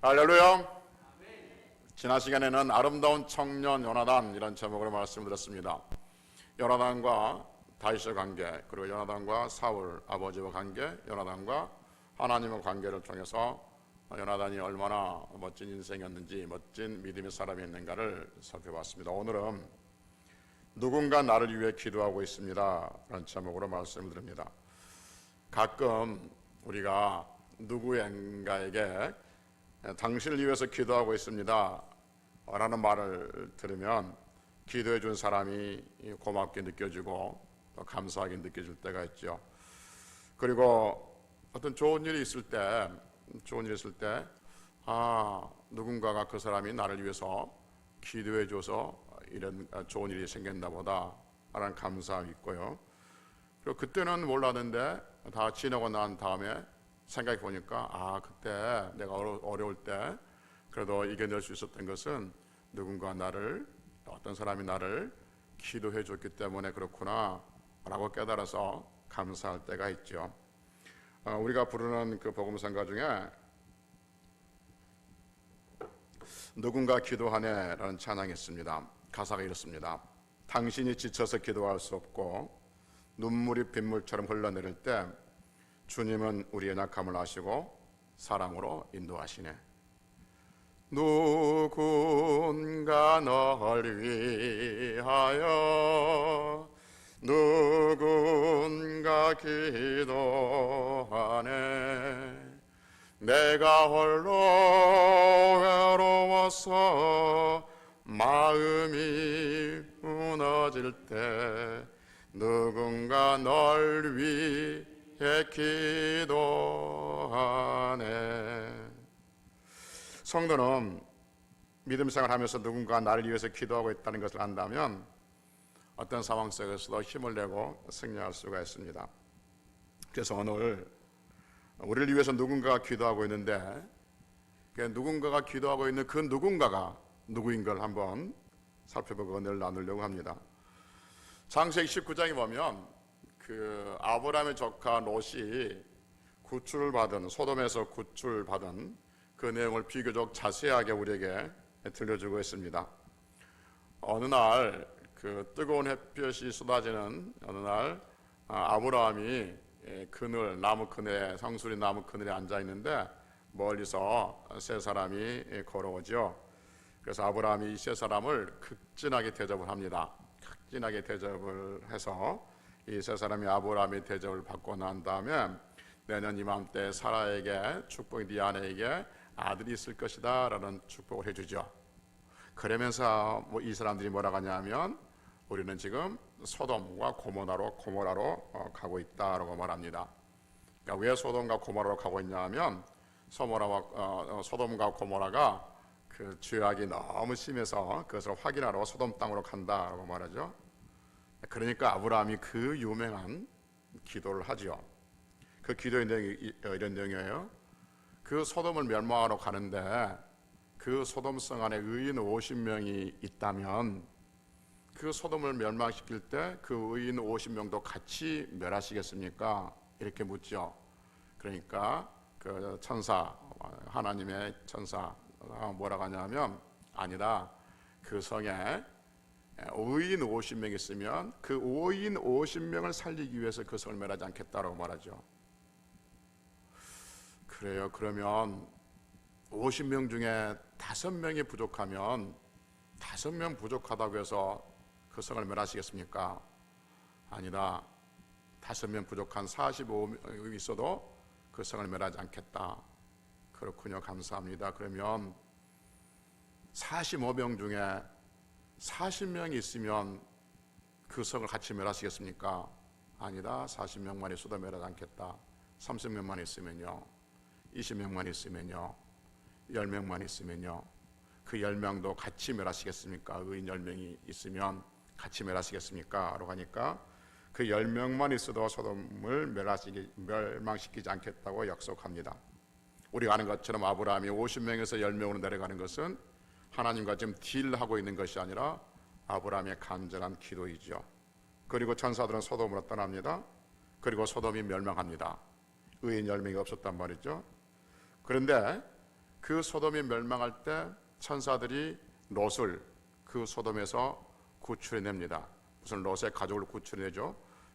할렐루야. 지난 시간에는 아름다운 청년 요나단 이런 제목으로 말씀드렸습니다. 요나단과 다윗의 관계 그리고 요나단과 사울 아버지와 관계, 요나단과 하나님의 관계를 통해서 요나단이 얼마나 멋진 인생이었는지 멋진 믿음의 사람이었는가를 살펴봤습니다. 오늘은 누군가 나를 위해 기도하고 있습니다. 라는 제목으로 말씀을 드립니다. 가끔 우리가 누구인가에게 당신을 위해서 기도하고 있습니다. 라는 말을 들으면 기도해 준 사람이 고맙게 느껴지고 또 감사하게 느껴질 때가 있죠. 그리고 어떤 좋은 일이 있을 때, 좋은 일이 있을 때, 아, 누군가가 그 사람이 나를 위해서 기도해 줘서 이런 좋은 일이 생겼나 보다. 라는 감사함이 있고요. 그리고 그때는 몰랐는데 다 지나고 난 다음에 생각해 보니까 아 그때 내가 어려 울 때 그래도 이겨낼 수 있었던 것은 누군가 나를 어떤 사람이 나를 기도해 줬기 때문에 그렇구나 라고 깨달아서 감사할 때가 있죠. 어, 우리가 부르는 그 복음성가 중에 누군가 기도하네 라는 찬양이 있습니다. 가사가 이렇습니다. 당신이 지쳐서 기도할 수 없고 눈물이 빗물처럼 흘러내릴 때 주님은 우리의 낙함을 아시고 사랑으로 인도하시네. 누군가 널 위하여 누군가 기도하네. 내가 홀로 외로워서 마음이 무너질 때 누군가 널 위 해 기도하네. 성도는 믿음 생활 하면서 누군가 나를 위해서 기도하고 있다는 것을 안다면 어떤 상황 속에서도 힘을 내고 승리할 수가 있습니다. 그래서 오늘 우리를 위해서 누군가가 기도하고 있는데 그 누군가가 기도하고 있는 그 누군가가 누구인 걸 한번 살펴보고 오늘 나누려고 합니다. 창세기 19장에 보면 그 아브라함의 조카 롯이 구출을 받은 소돔에서 구출 받은 그 내용을 비교적 자세하게 우리에게 들려주고 있습니다. 어느 날 그 뜨거운 햇볕이 쏟아지는 어느 날 아, 아브라함이 그늘 나무 그늘에 상수리 나무 그늘에 앉아 있는데 멀리서 세 사람이 걸어오죠. 그래서 아브라함이 이 세 사람을 극진하게 대접을 합니다. 극진하게 대접을 해서 이 세 사람이 아브라함의 대접을 받고 난 다음에 내년 이맘때 사라에게 축복이 네 아내에게 아들이 있을 것이다라는 축복을 해주죠. 그러면서 뭐 이 사람들이 뭐라고 하냐면 우리는 지금 소돔과 고모라로 고모라로 어, 가고 있다라고 말합니다. 그러니까 왜 소돔과 고모라로 가고 있냐면 소모라와 어, 어, 소돔과 고모라가 그 죄악이 너무 심해서 그것을 확인하러 소돔 땅으로 간다라고 말하죠. 그러니까 아브라함이 그 유명한 기도를 하죠. 그 기도의 내용이 이런 내용이에요. 그 소돔을 멸망하러 가는데 그 소돔 성 안에 의인 50명이 있다면 그 소돔을 멸망시킬 때 그 의인 50명도 같이 멸하시겠습니까? 이렇게 묻죠. 그러니까 그 천사 하나님의 천사 뭐라고 하냐면 아니다. 그 성에 의인 50명 있으면 그 의인 50명을 살리기 위해서 그 성을 멸하지 않겠다라고 말하죠. 그래요. 그러면 50명 중에 다섯 명이 부족하면 다섯 명 부족하다고 해서 그 성을 멸하시겠습니까? 아니다. 다섯 명 부족한 45명 있어도 그 성을 멸하지 않겠다. 그렇군요. 감사합니다. 그러면 45명 중에 40명이 있으면 그 성을 같이 멸하시겠습니까? 아니다. 40명만 있어도 멸하지 않겠다. 30명만 있으면요. 20명만 있으면요. 10명만 있으면요. 그 10명도 같이 멸하시겠습니까? 의인 10명이 있으면 같이 멸하시겠습니까? 라고 하니까 그 10명만 있어도 소돔을 멸하시기, 멸망시키지 않겠다고 약속합니다. 우리가 아는 것처럼 아브라함이 50명에서 10명으로 내려가는 것은 하나님과 지금 딜하고 있는 것이 아니라 아브라함의 간절한 기도이죠. 그리고 천사들은 소돔으로 떠납니다. 그리고 소돔이 멸망합니다. 의인 10명이 없었단 말이죠. 그런데 그 소돔이 멸망할 때 천사들이 롯을 그 소돔에서 구출해냅니다. 무슨 롯의 가족을 구출해내죠.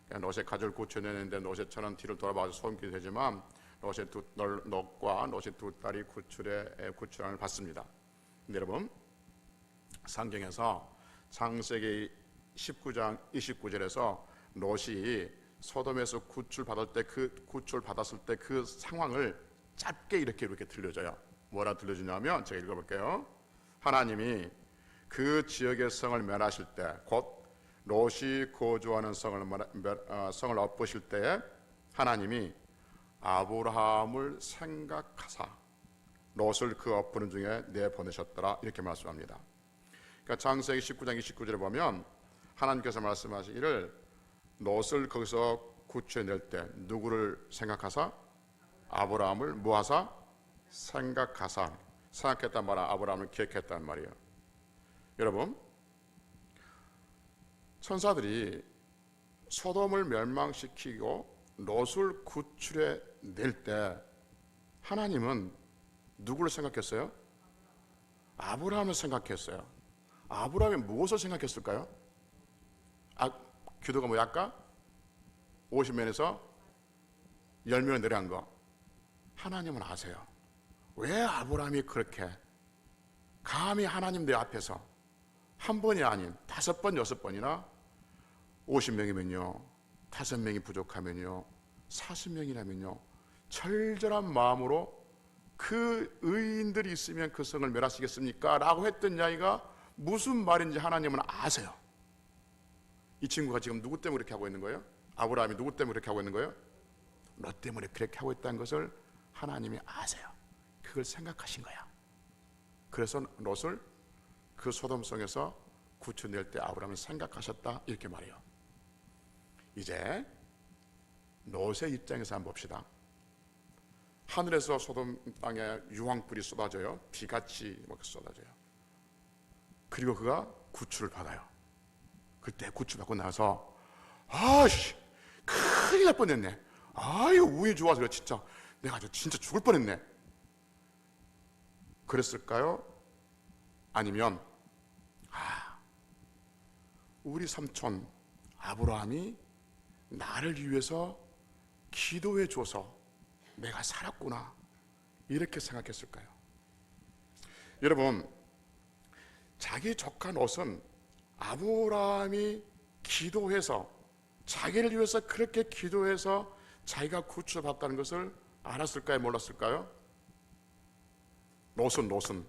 롯의 가족을 구출해내는데 롯의 처는 뒤를 돌아봐서 소름끼게 되지만 롯의 두 널- 롯과 롯의 두 딸이 구출의 구출함을 받습니다. 근데 여러분 성경에서 창세기 19장 29절에서 롯이 소돔에서 구출 받을 때 그 구출 받았을 때 그 상황을 짧게 이렇게 이렇게 들려줘요. 뭐라 들려주냐면 제가 읽어볼게요. 하나님이 그 지역의 성을 멸하실 때 곧 롯이 거주하는 성을 멸- 멸- 어, 성을 엎으실 때에 하나님이 아브라함을 생각하사 롯을 그 엎으는 중에 내 보내셨더라 이렇게 말씀합니다. 그러니까 창세기 19장 29절에 보면 하나님께서 말씀하시기를 롯을 거기서 구출해낼 때 누구를 생각하사 아브라함을 뭐하사 생각하사 생각했단 말은 아브라함을 기억했단 말이에요. 여러분 천사들이 소돔을 멸망시키고 롯을 구출해 낼 때 하나님은 누구를 생각했어요? 아브라함을 생각했어요. 아브라함이 무엇을 생각했을까요? 아, 기도가 뭐야 아까? 50면에서 10면 내려간 거. 하나님은 아세요. 왜 아브라함이 그렇게 감히 하나님 내 앞에서 한 번이 아닌 다섯 번, 여섯 번이나 50명이면요. 다섯 명이 부족하면요. 40명이라면요. 절절한 마음으로 그 의인들이 있으면 그 성을 멸하시겠습니까? 라고 했던 이야기가 무슨 말인지 하나님은 아세요. 이 친구가 지금 누구 때문에 그렇게 하고 있는 거예요? 아브라함이 누구 때문에 그렇게 하고 있는 거예요? 너 때문에 그렇게 하고 있다는 것을 하나님이 아세요. 그걸 생각하신 거야. 그래서 롯을 그 소돔성에서 구출낼 때 아브라함이 생각하셨다 이렇게 말해요. 이제 롯의 입장에서 한번 봅시다. 하늘에서 소돔 땅에 유황불이 쏟아져요. 비같이 막 쏟아져요. 그리고 그가 구출을 받아요. 그때 구출받고 나서 아씨 큰일 날 뻔했네. 아유 운이 좋아서 그래 진짜 내가 진짜 죽을 뻔했네. 그랬을까요? 아니면 아 우리 삼촌 아브라함이 나를 위해서 기도해 줘서 내가 살았구나 이렇게 생각했을까요? 여러분 자기 족한 옷은 아브라함이 기도해서 자기를 위해서 그렇게 기도해서 자기가 구출받다는 것을 알았을까요? 몰랐을까요? 롯은 롯은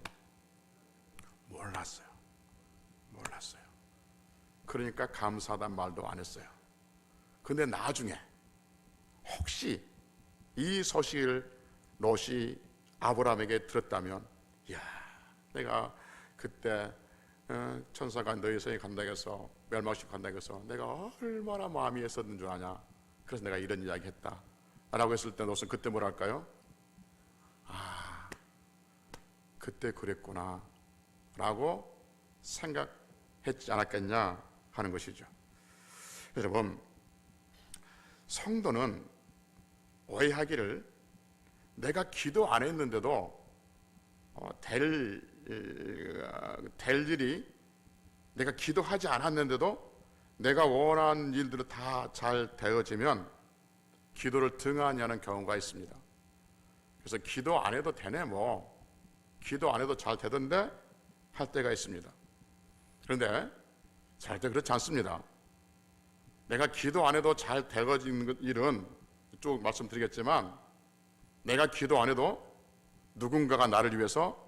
몰랐어요. 몰랐어요. 그러니까 감사하단 말도 안 했어요. 근데 나중에 혹시 이 소식을 롯이 아브라함에게 들었다면, 야, 내가 그때 어, 천사가 너희 성에 간다고 해서 멸망식 간다고 해서 내가 얼마나 마음이 했었는 줄 아냐. 그래서 내가 이런 이야기 했다. 라고 했을 때 롯은 그때 뭐랄까요? 아, 그때 그랬구나. 라고 생각했지 않았겠냐 하는 것이죠. 여러분, 성도는 오해하기를 내가 기도 안 했는데도 어, 될, 어, 될 일이 내가 기도하지 않았는데도 내가 원하는 일들이 다잘 되어지면 기도를 등한히 하는 경우가 있습니다. 그래서 기도 안 해도 되네 뭐 기도 안 해도 잘 되던데 할 때가 있습니다. 그런데 절대 그렇지 않습니다. 내가 기도 안 해도 잘 되어지는 일은 쭉 말씀드리겠지만 내가 기도 안 해도 누군가가 나를 위해서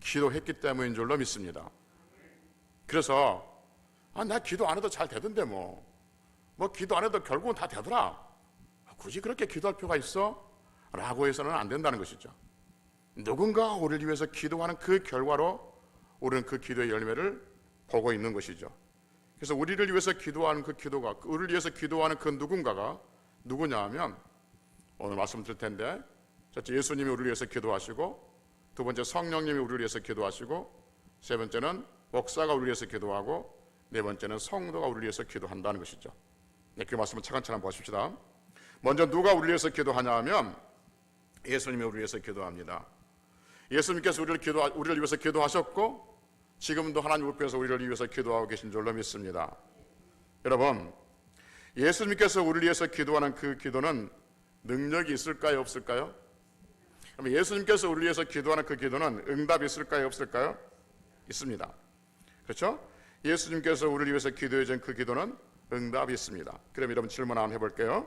기도했기 때문인 줄로 믿습니다. 그래서 아, 나 기도 안 해도 잘 되던데 뭐. 뭐 기도 안 해도 결국은 다 되더라. 굳이 그렇게 기도할 필요가 있어? 라고 해서는 안 된다는 것이죠. 누군가가 우리를 위해서 기도하는 그 결과로 우리는 그 기도의 열매를 보고 있는 것이죠. 그래서 우리를 위해서 기도하는 그 기도가, 우리를 위해서 기도하는 그 누군가가 누구냐 하면 오늘 말씀드릴 텐데 첫째 예수님이 우리를 위해서 기도하시고 두 번째 성령님이 우리를 위해서 기도하시고 세 번째는 목사가 우리를 위해서 기도하고 네 번째는 성도가 우리를 위해서 기도한다는 것이죠. 네, 그 말씀을 차근차근 보십시다. 먼저 누가 우리를 위해서 기도하냐 하면 예수님이 우리를 위해서 기도합니다. 예수님께서 우리를 기도 우리를 위해서 기도하셨고 지금도 하나님 앞에서 우리를 위해서 기도하고 계신 줄로 믿습니다. 여러분, 예수님께서 우리를 위해서 기도하는 그 기도는 능력이 있을까요, 없을까요? 그럼 예수님께서 우리를 위해서 기도하는 그 기도는 응답이 있을까요, 없을까요? 있습니다. 그렇죠? 예수님께서 우리를 위해서 기도해 준 그 기도는 응답이 있습니다. 그럼 여러분 질문 한번 해볼게요.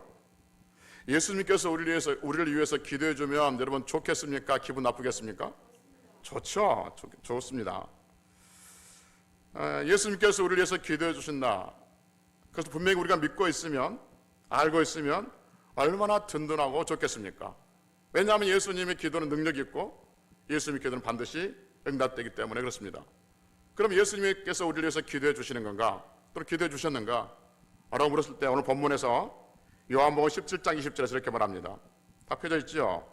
예수님께서 우리를 위해서 우리를 위해서 기도해 주면 여러분 좋겠습니까? 기분 나쁘겠습니까? 좋죠. 좋, 좋습니다. 아, 예수님께서 우리를 위해서 기도해 주신다. 그래서 분명히 우리가 믿고 있으면 알고 있으면 얼마나 든든하고 좋겠습니까? 왜냐하면 예수님의 기도는 능력이 있고 예수님의 기도는 반드시 응답되기 때문에 그렇습니다. 그럼 예수님께서 우리를 위해서 기도해 주시는 건가? 또는 기도해 주셨는가? 라고 물었을 때 오늘 본문에서 요한복음 17장 20절에서 이렇게 말합니다. 다 펴져 있죠?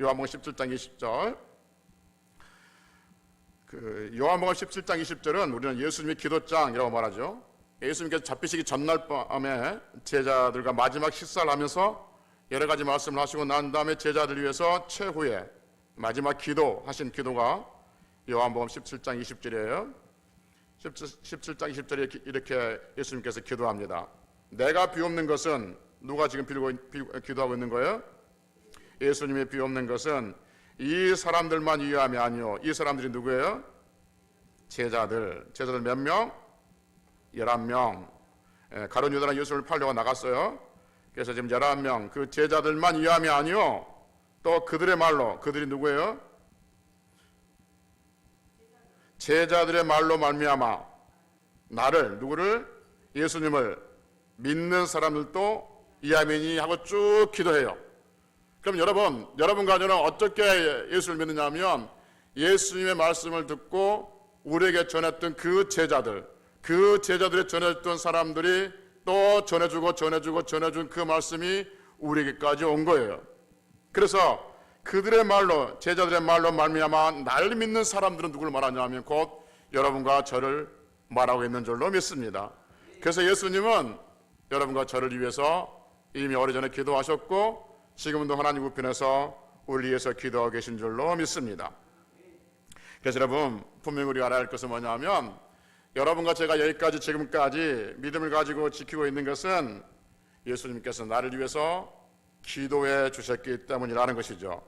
요한복음 17장 20절. 그 요한복음 17장 20절은 우리는 예수님의 기도장이라고 말하죠. 예수님께서 잡히시기 전날 밤에 제자들과 마지막 식사를 하면서 여러 가지 말씀을 하시고 난 다음에 제자들 위해서 최후의 마지막 기도 하신 기도가 요한복음 17장 20절이에요. 17장 20절에 이렇게, 예수님께서 기도합니다. 내가 비옵는 것은 누가 지금 빌고, 빌, 기도하고 있는 거예요? 예수님의 비옵는 것은 이 사람들만 위함이 아니요. 이 사람들이 누구예요? 제자들. 제자들 몇 명? 11명. 예, 가론 유다는 예수를 팔려고 나갔어요. 그래서 지금 11명. 그 제자들만 위함이 아니요. 또 그들의 말로 그들이 누구예요? 제자들의 말로 말미암아 나를 누구를 예수님을 믿는 사람들도 이아멘이 하고 쭉 기도해요. 그럼 여러분, 여러분과 저는 어떻게 예수를 믿느냐면 예수님의 말씀을 듣고 우리에게 전했던 그 제자들, 그 제자들이 전했던 사람들이 또 전해주고 전해주고 전해준 그 말씀이 우리에게까지 온 거예요. 그래서 그들의 말로 제자들의 말로 말미암아 날 믿는 사람들은 누구를 말하냐면 곧 여러분과 저를 말하고 있는 줄로 믿습니다. 그래서 예수님은 여러분과 저를 위해서 이미 오래전에 기도하셨고 지금도 하나님 우편에서 우리 위해서 기도하고 계신 줄로 믿습니다. 그래서 여러분 분명히 우리가 알아야 할 것은 뭐냐면 여러분과 제가 여기까지 지금까지 믿음을 가지고 지키고 있는 것은 예수님께서 나를 위해서 기도해 주셨기 때문이라는 것이죠.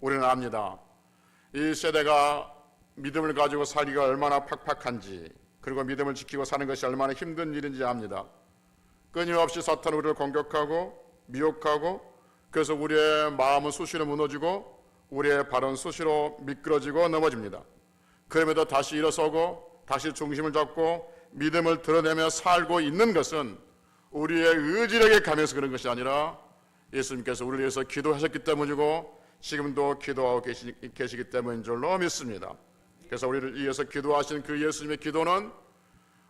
우리는 압니다. 이 세대가 믿음을 가지고 살기가 얼마나 팍팍한지 그리고 믿음을 지키고 사는 것이 얼마나 힘든 일인지 압니다. 끊임없이 사탄 우리를 공격하고 미혹하고 그래서 우리의 마음은 수시로 무너지고 우리의 발은 수시로 미끄러지고 넘어집니다. 그럼에도 다시 일어서고 다시 중심을 잡고 믿음을 드러내며 살고 있는 것은 우리의 의지력에 가면서 그런 것이 아니라 예수님께서 우리를 위해서 기도하셨기 때문이고 지금도 기도하고 계시, 계시기 때문인 줄로 믿습니다. 그래서 우리를 위해서 기도하신 그 예수님의 기도는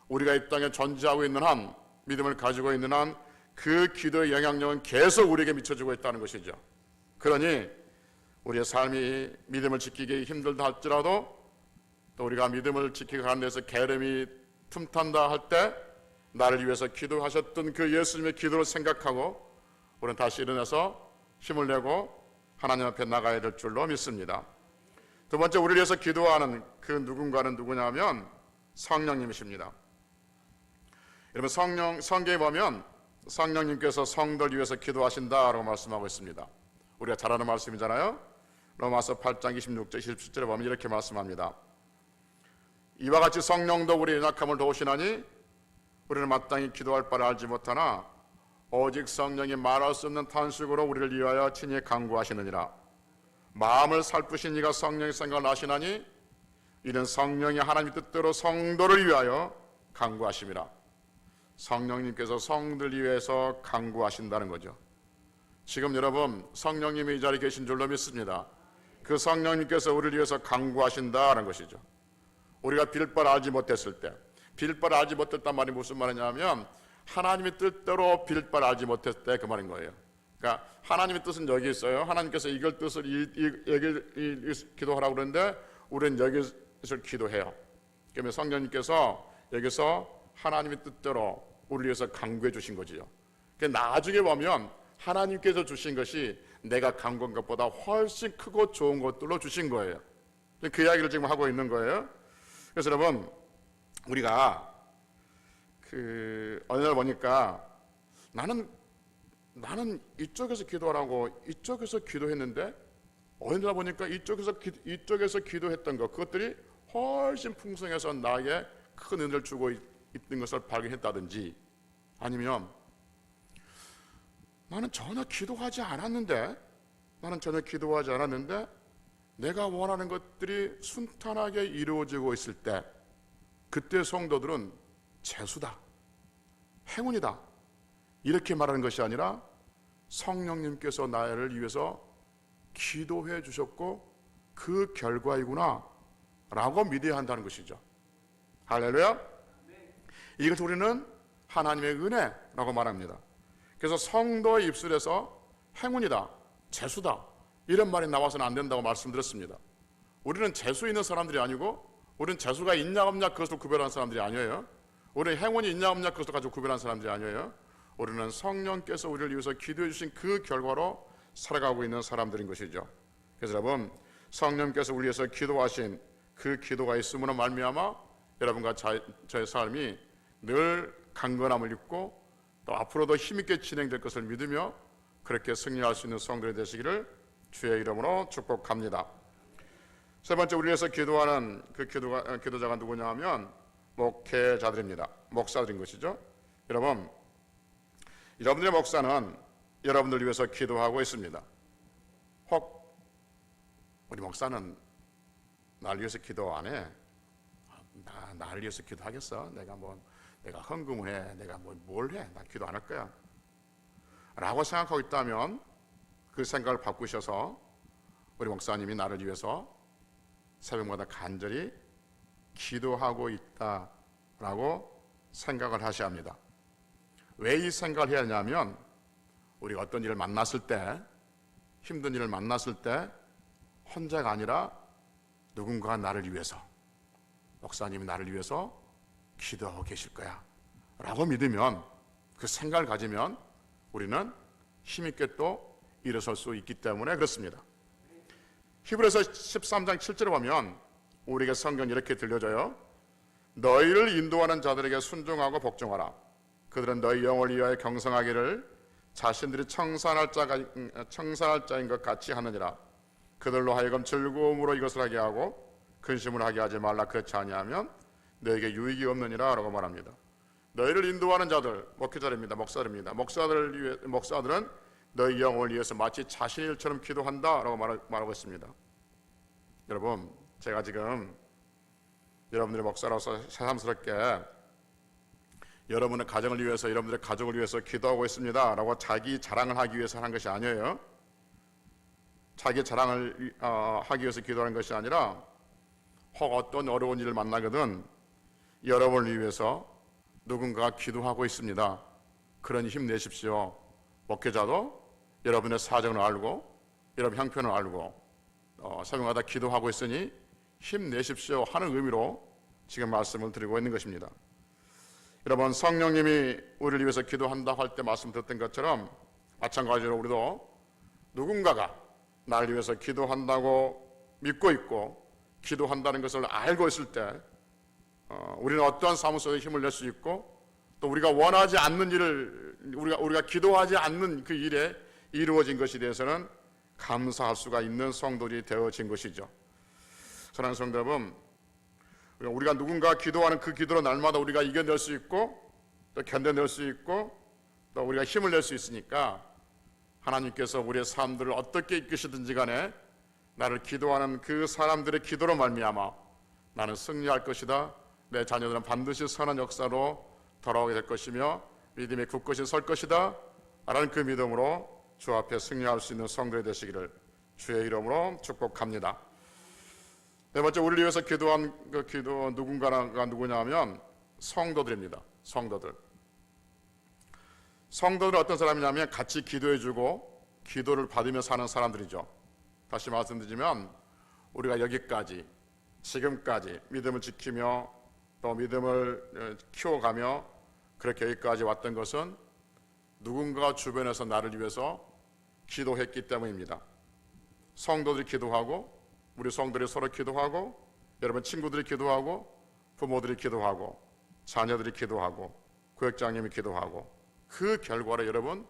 우리가 이 땅에 존재하고 있는 한 믿음을 가지고 있는 한 그 기도의 영향력은 계속 우리에게 미쳐지고 있다는 것이죠. 그러니 우리의 삶이 믿음을 지키기 힘들다 할지라도 또 우리가 믿음을 지키고 가는 데서 게으름이 틈탄다 할 때 나를 위해서 기도하셨던 그 예수님의 기도를 생각하고 우리는 다시 일어나서 힘을 내고 하나님 앞에 나가야 될 줄로 믿습니다. 두 번째 우리를 위해서 기도하는 그 누군가는 누구냐면 성령님이십니다. 여러분 성령 성경에 보면 성령님께서 성도를 위해서 기도하신다라고 말씀하고 있습니다. 우리가 잘 아는 말씀이잖아요. 로마서 8장 26절 27절에 보면 이렇게 말씀합니다. 이와 같이 성령도 우리의 연약함을 도우시나니 우리는 마땅히 기도할 바를 알지 못하나 오직 성령이 말할 수 없는 탄식으로 우리를 위하여 친히 간구하시느니라. 마음을 살피신 이가 성령의 생각을 아시나니 이는 성령이 하나님 뜻대로 성도를 위하여 간구하심이라. 성령님께서 성들 위해서 간구하신다는 거죠. 지금 여러분 성령님이 이 자리에 계신 줄로 믿습니다. 그 성령님께서 우리를 위해서 간구하신다는 것이죠. 우리가 빌바를 알지 못했을 때, 빌바를 알지 못했단 말이 무슨 말이냐면 하나님의 뜻대로 빌바를 알지 못했을 때 그 말인 거예요. 그러니까 하나님의 뜻은 여기 있어요. 하나님께서 이걸 뜻을 이, 이, 여기 기도하라고 그러는데 우리는 여기서 기도해요. 그러면 성령님께서 여기서 하나님의 뜻대로 우리를 위해서 강구해 주신 거지요. 나중에 보면 하나님께서 주신 것이 내가 갖은 것보다 훨씬 크고 좋은 것들로 주신 거예요. 그 이야기를 지금 하고 있는 거예요. 그래서 여러분 우리가 그 어느 날 보니까 나는 나는 이쪽에서 기도하라고 이쪽에서 기도했는데 어느 날 보니까 이쪽에서 기, 이쪽에서 기도했던 것 그것들이 훨씬 풍성해서 나에게 큰 은혜를 주고 있, 있는 것을 발견했다든지 아니면 나는 전혀 기도하지 않았는데 나는 전혀 기도하지 않았는데 내가 원하는 것들이 순탄하게 이루어지고 있을 때 그때 성도들은 재수다 행운이다 이렇게 말하는 것이 아니라 성령님께서 나를 위해서 기도해 주셨고 그 결과이구나 라고 믿어야 한다는 것이죠. 할렐루야. 이것을 우리는 하나님의 은혜라고 말합니다. 그래서 성도의 입술에서 행운이다 재수다 이런 말이 나와서는 안 된다고 말씀드렸습니다. 우리는 재수 있는 사람들이 아니고 우리는 재수가 있냐 없냐 그것을 구별하는 사람들이 아니에요. 우리는 행운이 있냐 없냐 그것을 가지고 구별하는 사람들이 아니에요. 우리는 성령께서 우리를 위해서 기도해 주신 그 결과로 살아가고 있는 사람들인 것이죠. 그래서 여러분 성령께서 우리 위해서 기도하신 그 기도가 있음으로 말미암아 여러분과 자, 저의 삶이 늘 강건함을 입고 또 앞으로도 힘있게 진행될 것을 믿으며 그렇게 승리할 수 있는 성도이 되시기를 주의 이름으로 축복합니다. 세 번째 우리 위해서 기도하는 그 기도가, 기도자가 누구냐 하면 목회자들입니다. 목사들인 것이죠. 여러분 여러분들의 목사는 여러분들 위해서 기도하고 있습니다. 혹 우리 목사는 날 위해서 기도 안 해? 나 나를 위해서 기도하겠어? 내가 뭐 내가 헌금을 해? 내가 뭐 뭘 해? 나 기도 안 할 거야. 라고 생각하고 있다면 그 생각을 바꾸셔서 우리 목사님이 나를 위해서 새벽마다 간절히 기도하고 있다라고 생각을 하셔야 합니다. 왜 이 생각을 해야 하냐면 우리가 어떤 일을 만났을 때 힘든 일을 만났을 때 혼자가 아니라 누군가 나를 위해서 목사님이 나를 위해서 기도하고 계실 거야 라고 믿으면 그 생각을 가지면 우리는 힘있게 또 일어설 수 있기 때문에 그렇습니다 히브리서 13장 7절에 보면 우리에게 성경 이렇게 들려줘요 너희를 인도하는 자들에게 순종하고 복종하라 그들은 너희 영을 위하여 경성하기를 자신들이 청산할 자가 청산할 자인 것 같이 하느니라. 그들로 하여금 즐거움으로 이것을 하게 하고 근심을 하게 하지 말라. 그렇지 아니하면 너에게 유익이 없느니라라고 말합니다. 너희를 인도하는 자들 목회자입니다. 목사입니다. 목사들을 위해 목사들은 너희 영을 위해서 마치 자신의 일처럼 기도한다 라고 말하고 있습니다. 여러분, 제가 지금 여러분들의 목사로서 새삼스럽게 여러분의 가정을 위해서 여러분들의 가족을 위해서 기도하고 있습니다. 라고 자기 자랑을 하기 위해서 하는 것이 아니에요. 자기 자랑을 어, 하기 위해서 기도하는 것이 아니라 혹 어떤 어려운 일을 만나거든 여러분을 위해서 누군가가 기도하고 있습니다. 그러니 힘내십시오. 목회자도 여러분의 사정을 알고 여러분 형편을 알고 어, 사명하다 기도하고 있으니 힘내십시오 하는 의미로 지금 말씀을 드리고 있는 것입니다. 여러분 성령님이 우리를 위해서 기도한다 할때 말씀 드렸던 것처럼 마찬가지로 우리도 누군가가 나를 위해서 기도한다고 믿고 있고 기도한다는 것을 알고 있을 때 어, 우리는 어떠한 사무소에 힘을 낼 수 있고 또 우리가 원하지 않는 일을 우리가 우리가 기도하지 않는 그 일에 이루어진 것에 대해서는 감사할 수가 있는 성도들이 되어진 것이죠. 사랑하는 성도 여러분, 우리가 누군가 기도하는 그 기도로 날마다 우리가 이겨낼 수 있고 또 견뎌낼 수 있고 또 우리가 힘을 낼 수 있으니까 하나님께서 우리의 삶들을 어떻게 이끄시든지 간에 나를 기도하는 그 사람들의 기도로 말미암아 나는 승리할 것이다. 내 자녀들은 반드시 선한 역사로 돌아오게 될 것이며 믿음의 굳것이 설 것이다. 라는 그 믿음으로 주 앞에 승리할 수 있는 성도이 되시기를 주의 이름으로 축복합니다. 네 번째 우리를 위해서 기도한 그 기도 누군가가 누구냐면 성도들입니다. 성도들. 성도들 어떤 사람이냐면 같이 기도해주고 기도를 받으며 사는 사람들이죠. 다시 말씀드리면 우리가 여기까지 지금까지 믿음을 지키며 또 믿음을 어, 키워가며 그렇게 여기까지 왔던 것은 누군가 주변에서 나를 위해서 기도했기 때문입니다. 성도들이 기도하고 우리 성들이 서로 기도하고 여러분 친구들이 기도하고 부모들이 기도하고 자녀들이 기도하고 구역장님이 기도하고 그 결과로 여러분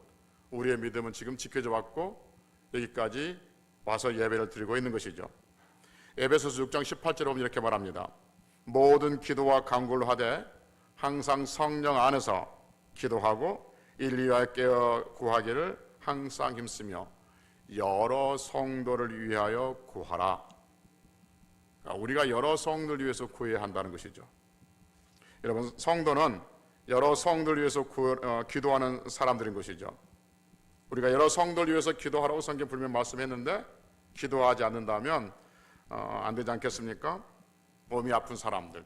우리의 믿음은 지금 지켜져 왔고 여기까지 와서 예배를 드리고 있는 것이죠. 에베소서 6장 18절에 보면 이렇게 말합니다. 모든 기도와 간구를 하되 항상 성령 안에서 기도하고 인리와 깨어 구하기를 항상 힘쓰며 여러 성도를 위하여 구하라. 그러니까 우리가 여러 성도를 위해서 구해야 한다는 것이죠. 여러분 성도는 여러 성도를 위해서 구, 어, 기도하는 사람들인 것이죠. 우리가 여러 성도를 위해서 기도하라고 성경 분명 말씀했는데 기도하지 않는다면 어, 안 되지 않겠습니까? 몸이 아픈 사람들,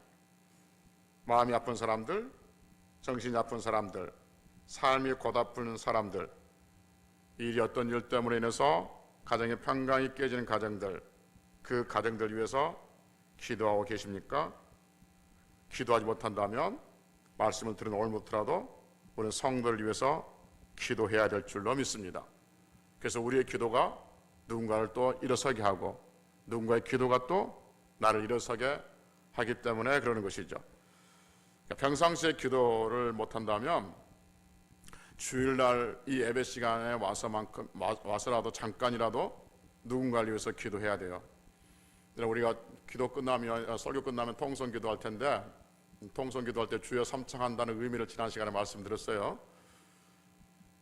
마음이 아픈 사람들, 정신이 아픈 사람들, 삶이 고달픈 사람들, 일이 어떤 일 때문에 인해서 가정의 평강이 깨지는 가정들, 그 가정들 위해서 기도하고 계십니까? 기도하지 못한다면 말씀을 들은 오늘 못하라도 우리는 성도를 위해서 기도해야 될 줄로 믿습니다. 그래서 우리의 기도가 누군가를 또 일어서게 하고 누군가의 기도가 또 나를 일어서게 하기 때문에 그러는 것이죠. 그러니까 평상시에 기도를 못한다면 주일날 이 예배 시간에 와서만큼 와서라도 잠깐이라도 누군가를 위해서 기도해야 돼요. 우리가 기도 끝나면 어, 설교 끝나면 통성 기도할 텐데 통성 기도할 때 주여 삼창한다는 의미를 지난 시간에 말씀드렸어요.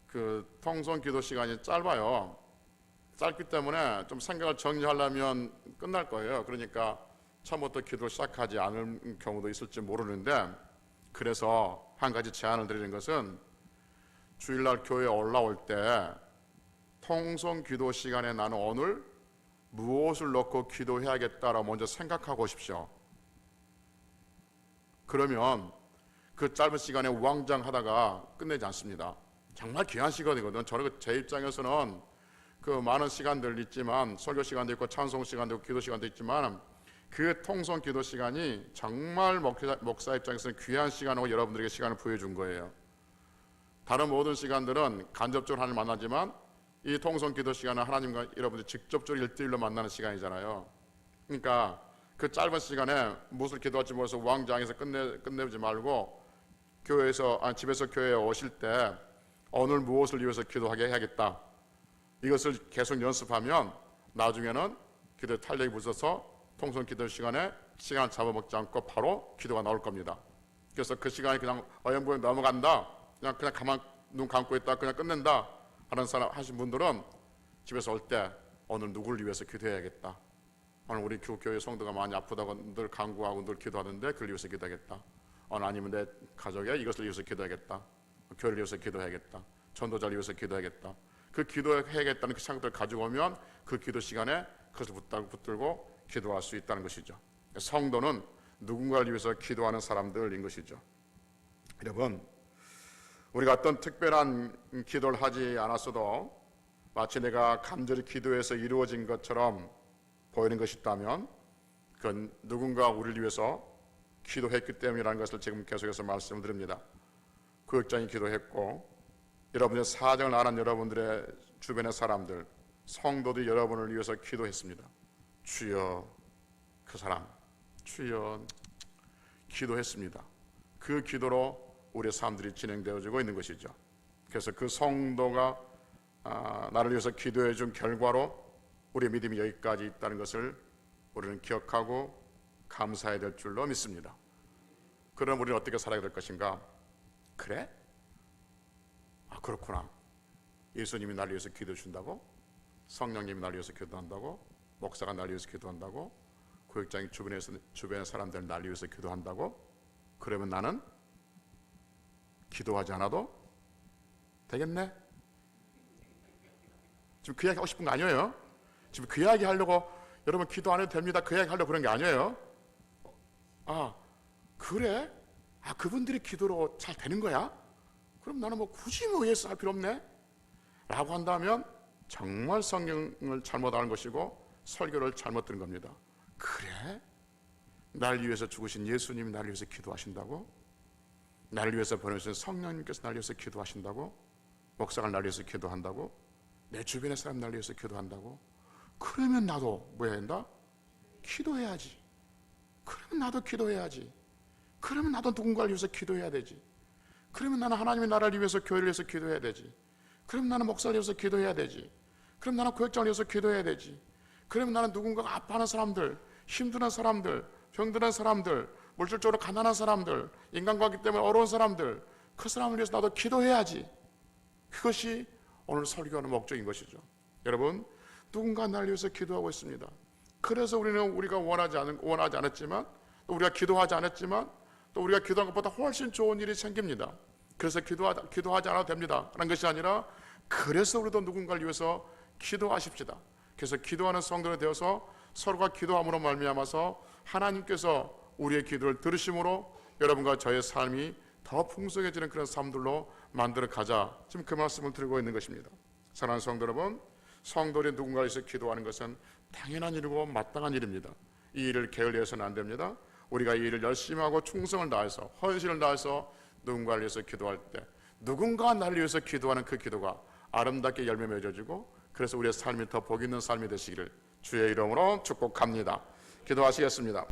그 통성 기도 시간이 짧아요. 짧기 때문에 좀 생각을 정리하려면 끝날 거예요. 그러니까 처음부터 기도 시작하지 않을 경우도 있을지 모르는데 그래서 한 가지 제안을 드리는 것은 주일날 교회에 올라올 때 통성 기도 시간에 나는 오늘 무엇을 넣고 기도해야겠다라 먼저 생각하고 오십시오. 그러면 그 짧은 시간에 우왕장하다가 끝내지 않습니다. 정말 귀한 시간이거든. 저는 제 입장에서는 그 많은 시간들 있지만 설교 시간도 있고 찬송 시간도 있고 기도 시간도 있지만 그 통성 기도 시간이 정말 목사, 목사 입장에서는 귀한 시간이고 여러분들에게 시간을 부여준 거예요. 다른 모든 시간들은 간접적으로 하나님 만나지만 이 통성 기도 시간은 하나님과 여러분들 직접적으로 일대일로 만나는 시간이잖아요. 그러니까 그 짧은 시간에 무엇을 기도할지 몰라서 왕장에서 끝내 끝내지 말고 교회에서 아 집에서 교회에 오실 때 오늘 무엇을 위해서 기도하게 해야겠다. 이것을 계속 연습하면 나중에는 기도 탄력이 붙어서 통성 기도 시간에 시간 잡아먹지 않고 바로 기도가 나올 겁니다. 그래서 그 시간이 그냥 어영부영 넘어간다. 그냥 그냥 가만 눈 감고 있다 그냥 끝낸다 하는 사람 하신 분들은 집에서 올 때 오늘 누구를 위해서 기도해야겠다. 오늘 우리 교회 성도가 많이 아프다고 늘 간구하고 늘 기도하는데 그를 위해서 기도하겠다. 오늘 아니면 내 가족에 이것을 위해서 기도하겠다. 교회를 위해서 기도해야겠다. 전도자를 위해서 기도해야겠다. 그 기도해야겠다는 그 생각을 가지고 오면 그 기도 시간에 그것을 붙들고 기도할 수 있다는 것이죠. 성도는 누군가를 위해서 기도하는 사람들인 것이죠. 여러분, 우리가 어떤 특별한 기도를 하지 않았어도 마치 내가 간절히 기도해서 이루어진 것처럼 보이는 것이 있다면 그건 누군가 우리를 위해서 기도했기 때문이라는 것을 지금 계속해서 말씀을 드립니다. 구역장이 기도했고 여러분의 사정을 아는 여러분들의 주변의 사람들 성도들이 여러분을 위해서 기도했습니다. 주여 그 사람 주여 기도했습니다. 그 기도로 우리의 삶들이 진행되어지고 있는 것이죠. 그래서 그 성도가 아, 나를 위해서 기도해 준 결과로 우리의 믿음이 여기까지 있다는 것을 우리는 기억하고 감사해야 될 줄로 믿습니다. 그럼 우리는 어떻게 살아야 될 것인가? 그래? 아 그렇구나. 예수님이 나를 위해서 기도해 준다고? 성령님이 나를 위해서 기도한다고? 목사가 나를 위해서 기도한다고? 교육장이 주변에서 주변의 사람들 나를 위해서 기도한다고? 그러면 나는 기도하지 않아도 되겠네? 지금 그 이야기 하고 싶은 거 아니에요? 지금 그 이야기 하려고 여러분 기도 안 해도 됩니다. 그 이야기 하려고 그런 게 아니에요. 아, 그래? 아, 그분들이 기도로 잘 되는 거야? 그럼 나는 뭐 굳이 뭐 예수 할 필요 없네? 라고 한다면 정말 성경을 잘못 아는 것이고 설교를 잘못 들은 겁니다. 그래? 날 위해서 죽으신 예수님이 나를 위해서 기도하신다고? 나를 위해서 보내주신 성령님께서 나를 위해서 기도하신다고? 목사가 나를 위해서 기도한다고? 내 주변의 사람 날 위해서 기도한다고? 그러면 나도 뭐 해야 된다? 기도해야지. 그러면 나도 기도해야지. 그러면 나도 누군가를 위해서 기도해야 되지. 그러면 나는 하나님의 나라를 위해서 교회를 위해서 기도해야 되지. 그럼 나는 목사를 위해서 기도해야 되지. 그럼 나는 교육장을 위해서 기도해야 되지. 그러면 나는 누군가가 아파하는 사람들, 힘드는 사람들, 병드는 사람들, 물질적으로 가난한 사람들, 인간관계 때문에 어려운 사람들, 그 사람을 위해서 나도 기도해야지. 그것이 오늘 설교하는 목적인 것이죠. 여러분, 누군가 날 위해서 기도하고 있습니다. 그래서 우리는 우리가 원하지 않은 원하지 않았지만 또 우리가 기도하지 않았지만 또 우리가 기도한 것보다 훨씬 좋은 일이 생깁니다. 그래서 기도하지, 기도하지 않아도 됩니다. 라는 것이 아니라 그래서 우리도 누군가를 위해서 기도하십시다. 그래서 기도하는 성도가 되어서 서로가 기도함으로 말미암아서 하나님께서 우리의 기도를 들으심으로 여러분과 저의 삶이 더 풍성해지는 그런 삶들로 만들어 가자. 지금 그 말씀을 드리고 있는 것입니다. 사랑하는 성도 여러분, 성도들이 누군가를 위해서 기도하는 것은 당연한 일이고 마땅한 일입니다. 이 일을 게을리해서는 안 됩니다. 우리가 이 일을 열심히 하고 충성을 다해서 헌신을 다해서 누군가를 위해서 기도할 때 누군가 나를 위해서 기도하는 그 기도가 아름답게 열매 맺어지고 그래서 우리의 삶이 더 복 있는 삶이 되시기를 주의 이름으로 축복합니다. 기도하시겠습니다.